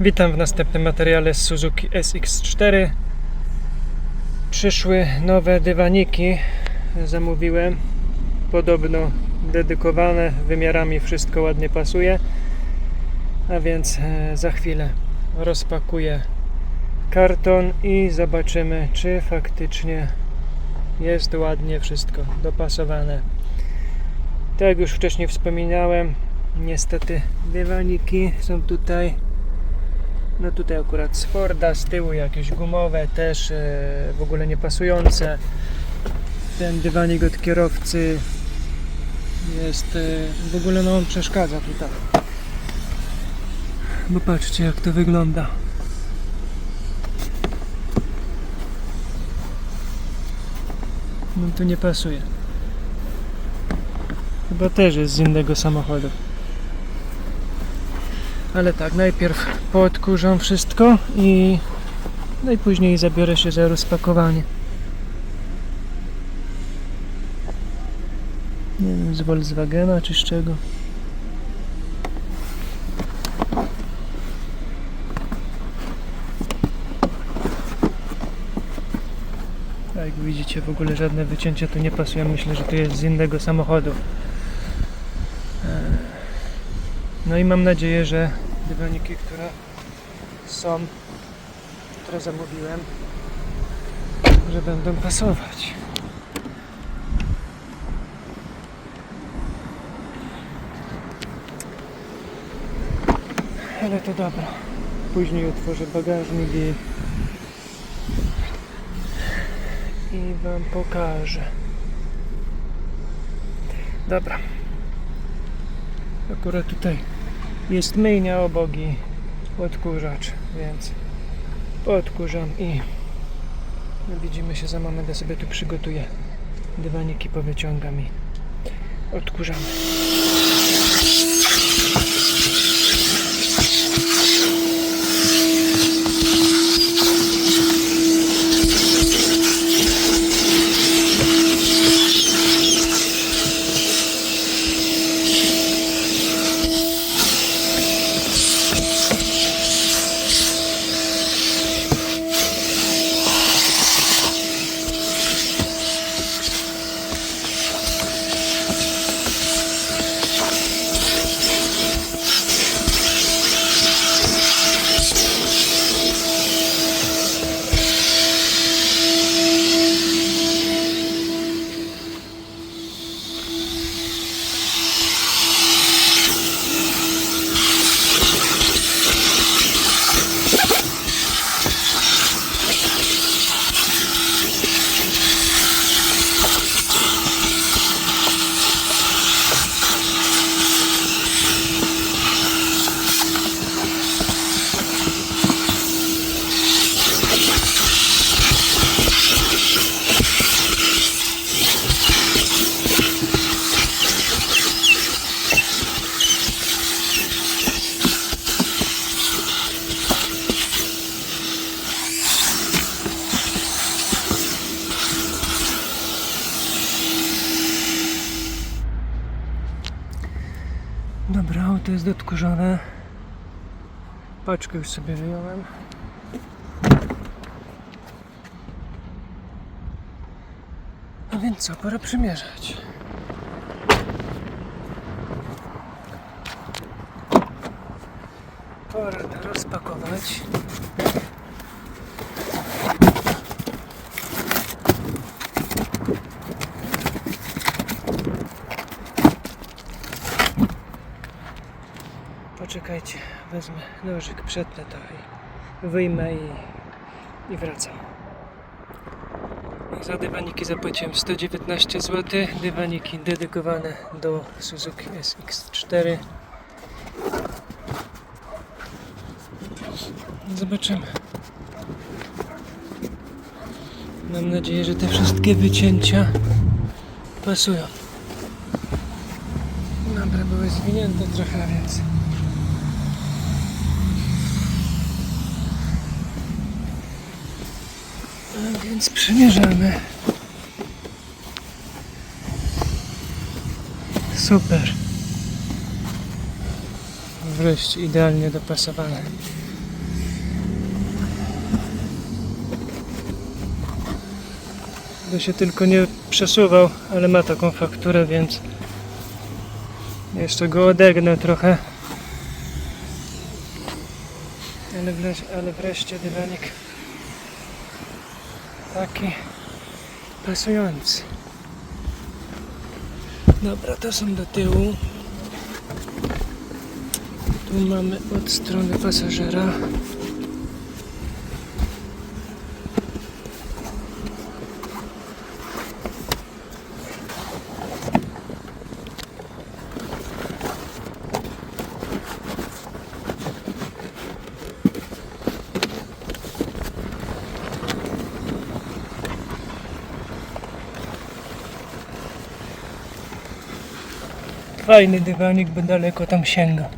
Witam w następnym materiale z Suzuki SX4. Przyszły nowe dywaniki. Zamówiłem. Podobno dedykowane, wymiarami wszystko ładnie pasuje. A więc e, za chwilę rozpakuję karton i zobaczymy, czy faktycznie jest ładnie wszystko dopasowane. Tak jak już wcześniej wspominałem, niestety dywaniki są tutaj no tutaj akurat z Forda, z tyłu jakieś gumowe też e, w ogóle nie pasujące. Ten dywanik od kierowcy jest e, w ogóle no on przeszkadza tutaj. Bo patrzcie jak to wygląda. No to nie pasuje. Chyba też jest z innego samochodu. Ale tak, najpierw poodkurzam wszystko i no i później zabiorę się za rozpakowanie. Nie wiem, z Volkswagena czy z czego. Jak widzicie, w ogóle żadne wycięcia tu nie pasują. Myślę, że to jest z innego samochodu. Eee, No i mam nadzieję, że dywaniki, które są, które zamówiłem, że będą pasować. Ale to dobra. Później otworzę bagażnik i, i Wam pokażę. Dobra. Akurat tutaj jest myjnia obok i odkurzacz, więc podkurzam i widzimy się za moment, ja sobie tu przygotuję dywaniki, powyciągam i odkurzamy. Jest odkurzone. Paczkę już sobie wyjąłem. A więc co, pora przymierzać. Pora to rozpakować. Poczekajcie, wezmę nożyk, przetnę to i wyjmę i, i wracam. Za dywaniki zapłaciłem 119 zł. Dywaniki dedykowane do Suzuki SX4. Zobaczymy. Mam nadzieję, że te wszystkie wycięcia pasują. Dobra, były zwinięte trochę, więc No więc przymierzamy. Super. Wreszcie idealnie dopasowane. By się tylko nie przesuwał, ale ma taką fakturę, więc jeszcze go odegnę trochę. Ale wreszcie dywanik taki pasujący. Dobra, to są do tyłu. Tu mamy od strony pasażera. Fajny dywanik, bo daleko tam sięga.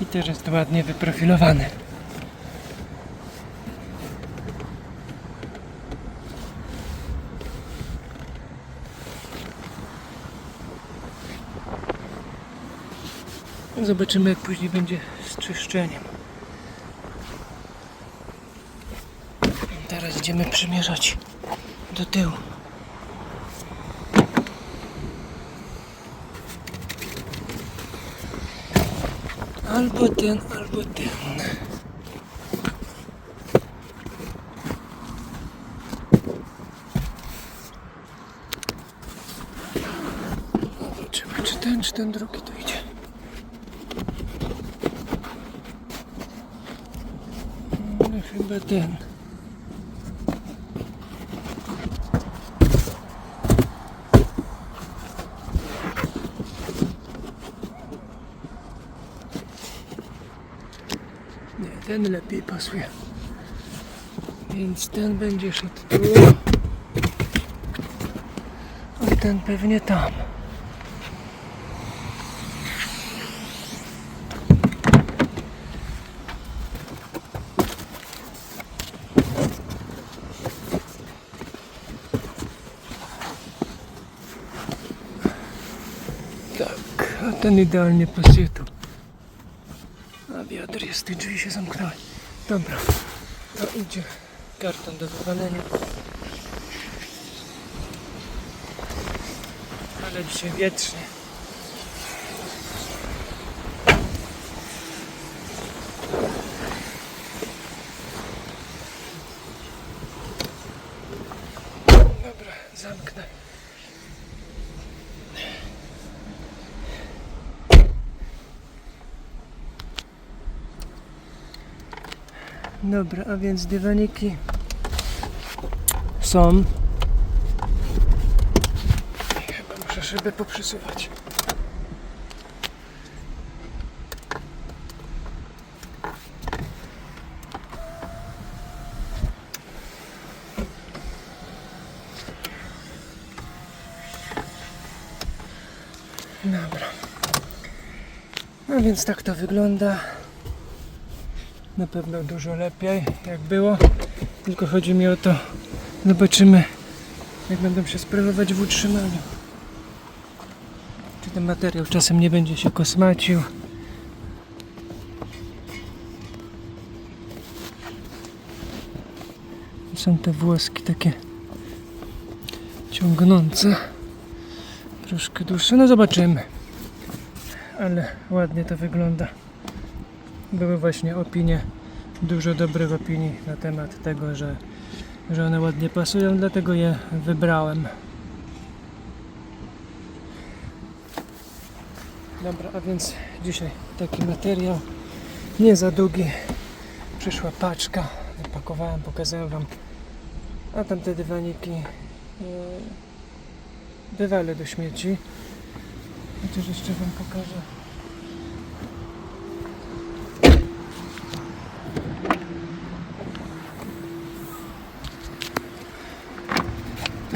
I też jest ładnie wyprofilowany. Zobaczymy jak później będzie z czyszczeniem. Teraz idziemy przymierzać do tyłu. Albo ten, albo ten. Zobaczymy, czy ten, czy ten drugi tu idzie. No, chyba ten. Nie, ten lepiej pasuje. Więc ten będzie szedł tu. A ten pewnie tam. Tak, a ten idealnie pasuje tu. Wiatr jest, te drzwi się zamknęły. Dobra, to idzie karton do wywalenia. Ale dzisiaj wietrznie. Dobra, zamknę. Dobra, a więc dywaniki są. Chyba muszę szybę poprzesuwać. Dobra. No więc tak to wygląda. Na pewno dużo lepiej jak było. Tylko chodzi mi o to, zobaczymy jak będą się sprawować w utrzymaniu. Czy ten materiał czasem nie będzie się kosmacił. Są te włoski takie ciągnące. Troszkę dłuższe. No zobaczymy. Ale ładnie to wygląda były właśnie opinie, dużo dobrych opinii na temat tego, że, że one ładnie pasują, dlatego je wybrałem. Dobra, a więc dzisiaj taki materiał, nie za długi, przyszła paczka, pakowałem, pokazałem Wam, a tamte dywaniki e, wywalę do śmieci, chociaż jeszcze Wam pokażę.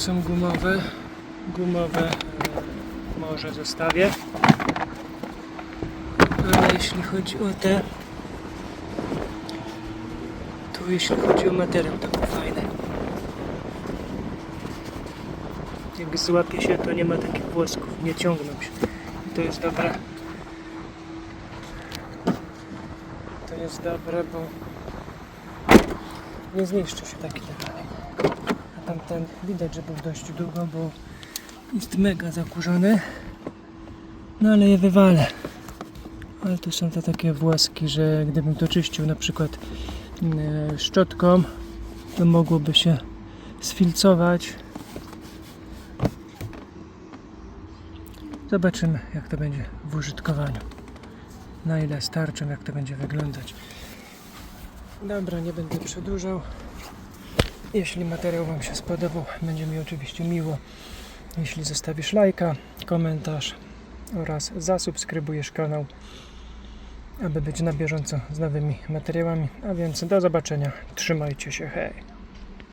Są gumowe. Gumowe e, może zostawię. Ale jeśli chodzi o te, to jeśli chodzi o materiał, to był fajny. Jak złapie się, to nie ma takich włosków, nie ciągną się. I to jest dobre. To jest dobre, bo nie zniszczy się taki detalek. Tamten widać, że był dość długo, bo jest mega zakurzony. No ale je wywalę. Ale tu są te takie właski, że gdybym to czyścił na przykład e, szczotką, to mogłoby się sfilcować. Zobaczymy, jak to będzie w użytkowaniu. Na ile starczą, jak to będzie wyglądać. Dobra, nie będę przedłużał. Jeśli materiał Wam się spodobał, będzie mi oczywiście miło, jeśli zostawisz lajka, komentarz oraz zasubskrybujesz kanał, aby być na bieżąco z nowymi materiałami. A więc do zobaczenia. Trzymajcie się, hej!